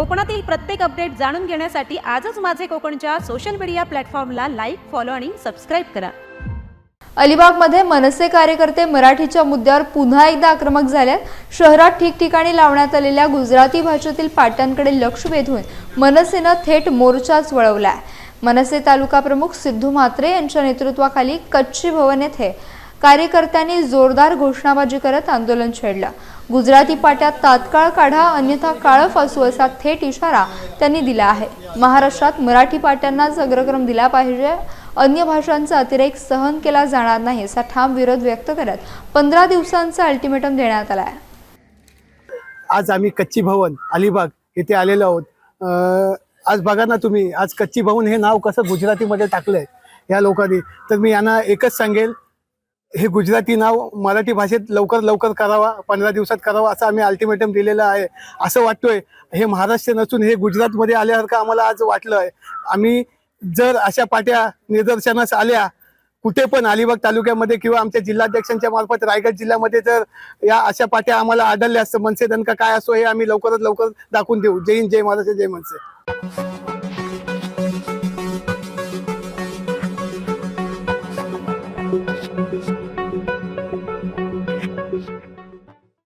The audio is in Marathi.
कोकणातील प्रत्येक अपडेट जाणून घेण्यासाठी आजच माझे कोकणच्या सोशल मीडिया प्लॅटफॉर्मला लाईक फॉलो आणि सबस्क्राईब करा. अलिबागमध्ये मनसे कार्यकर्ते मराठीच्या मुद्द्यावर पुन्हा एकदा आक्रमक झाल्यात. शहरात ठिकठिकाणी लावण्यात आलेल्या गुजराती भाषेतील पाट्यांकडे लक्ष वेधून मनसेनं थेट मोर्चाच वळवलाय. मनसे तालुका प्रमुख सिद्धू म्हात्रे यांच्या नेतृत्वाखाली कच्ची भवन येथे कार्यकर्त्यांनी जोरदार घोषणाबाजी करत आंदोलन छेडलं. गुजराती पाट्यात तात्काळ काढा अन्यथा काळं फासू असा थेट इशारा त्यांनी दिला आहे. महाराष्ट्रात मराठी पाट्यांनाच अग्रक्रम दिला पाहिजे. अन्य भाषांचा अतिरेक सहन केला जाणार नाही असा ठाम विरोध व्यक्त करत पंधरा दिवसांचा अल्टिमेटम देण्यात आला आहे. आज आम्ही कच्ची भवन अलिबाग येथे आलेलो आहोत. आज बघा ना तुम्ही आज कच्ची भवन हे नाव कसं गुजरातीमध्ये टाकलंय या लोकांनी. तर मी यांना एकच सांगेल हे गुजराती नाव मराठी भाषेत लवकर लवकर करावा पंधरा दिवसात करावा असं आम्ही अल्टिमेटम दिलेलं आहे. असं वाटतोय. हे महाराष्ट्र नसून हे गुजरातमध्ये आल्यासारखं आम्हाला आज वाटलं आहे आम्ही जर अशा पाट्या निदर्शनास आल्या कुठे पण अलिबाग तालुक्यामध्ये किंवा आमच्या जिल्हाध्यक्षांच्या मार्फत रायगड जिल्ह्यामध्ये जर या अशा पाट्या आम्हाला आढळल्या असतं मनसे दणका काय असो हे आम्ही लवकरात लवकर दाखवून देऊ. जय हिंद जय महाराष्ट्र जय मनसे.